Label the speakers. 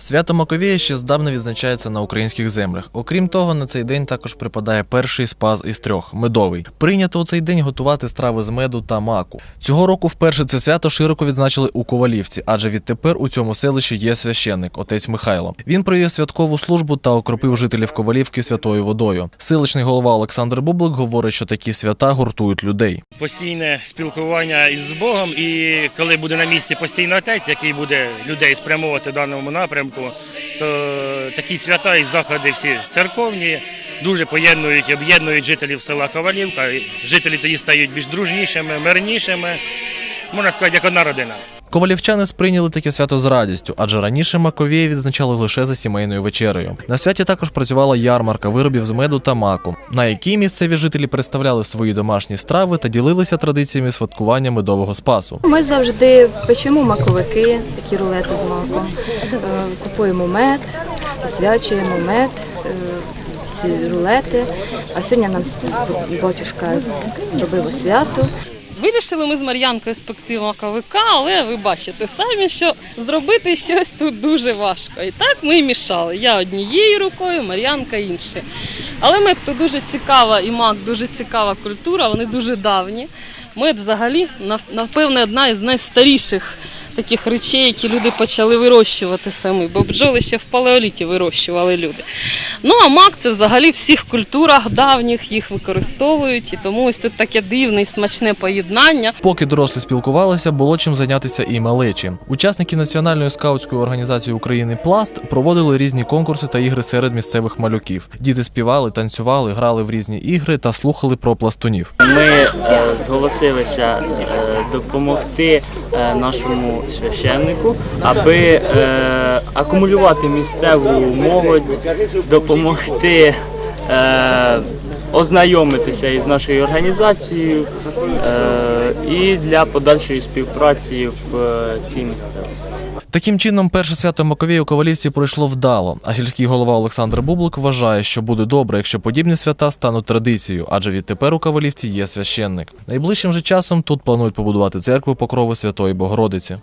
Speaker 1: Свято Маковія ще здавна відзначається на українських землях. Окрім того, на цей день також припадає перший спас із трьох медовий. Прийнято у цей день готувати страви з меду та маку. Цього року вперше це свято широко відзначили у Ковалівці, адже відтепер у цьому селищі є священник, отець Михайло. Він провів святкову службу та окропив жителів Ковалівки святою водою. Селищний голова Олександр Бублик говорить, що такі свята гуртують людей.
Speaker 2: постійне спілкування із Богом, і коли буде на місці постійно отець, який буде людей спрямовувати в даному напрямку, то такі свята і заходи всі церковні дуже поєднують об'єднують жителів села Ковалівка. Жителі тоді стають більш дружнішими, мирнішими. Можна сказати, як одна родина.
Speaker 1: Ковалівчани сприйняли таке свято з радістю, адже раніше Маковіє відзначали лише за сімейною вечерею. На святі також працювала ярмарка виробів з меду та маку, на якій місцеві жителі представляли свої домашні страви та ділилися традиціями святкування медового спасу.
Speaker 3: Ми завжди печемо маковики, такі рулети з маком. Е, Купуємо мед, освячуємо мед, е, ці рулети. А сьогодні нам батюшка зробив освяту.
Speaker 4: Вирішили ми з Мар'янкою спекти маковика, але ви бачите самі, що зробити щось тут дуже важко. І так ми мішали. Я однією рукою, Мар'янка іншою. Але мед то дуже цікава і мак дуже цікава культура, вони дуже давні. Мед взагалі, напевне, одна із найстаріших таких речей, які люди почали вирощувати самі, бо бджоли ще в палеоліті вирощували люди. Ну а мак це взагалі в всіх культурах давніх їх використовують, і тому ось тут таке дивне і смачне поєднання.
Speaker 1: Поки дорослі спілкувалися, було чим зайнятися і малечі. Учасники Національної скаутської організації України Пласт проводили різні конкурси та ігри серед місцевих малюків. Діти співали, танцювали, грали в різні ігри та слухали про пластунів.
Speaker 5: Ми е, зголосилися е, допомогти е, нашому священнику, аби е, акумулювати місцеву молодь, допомогти е, ознайомитися із нашою організацією е, і для подальшої співпраці в е, цій місцевості.
Speaker 1: Таким чином, перше свято Маковій у Ковалівці пройшло вдало. А сільський голова Олександр Бублик вважає, що буде добре, якщо подібні свята стануть традицією, адже відтепер у Ковалівці є священник. Найближчим же часом тут планують побудувати церкву покрови Святої Богородиці.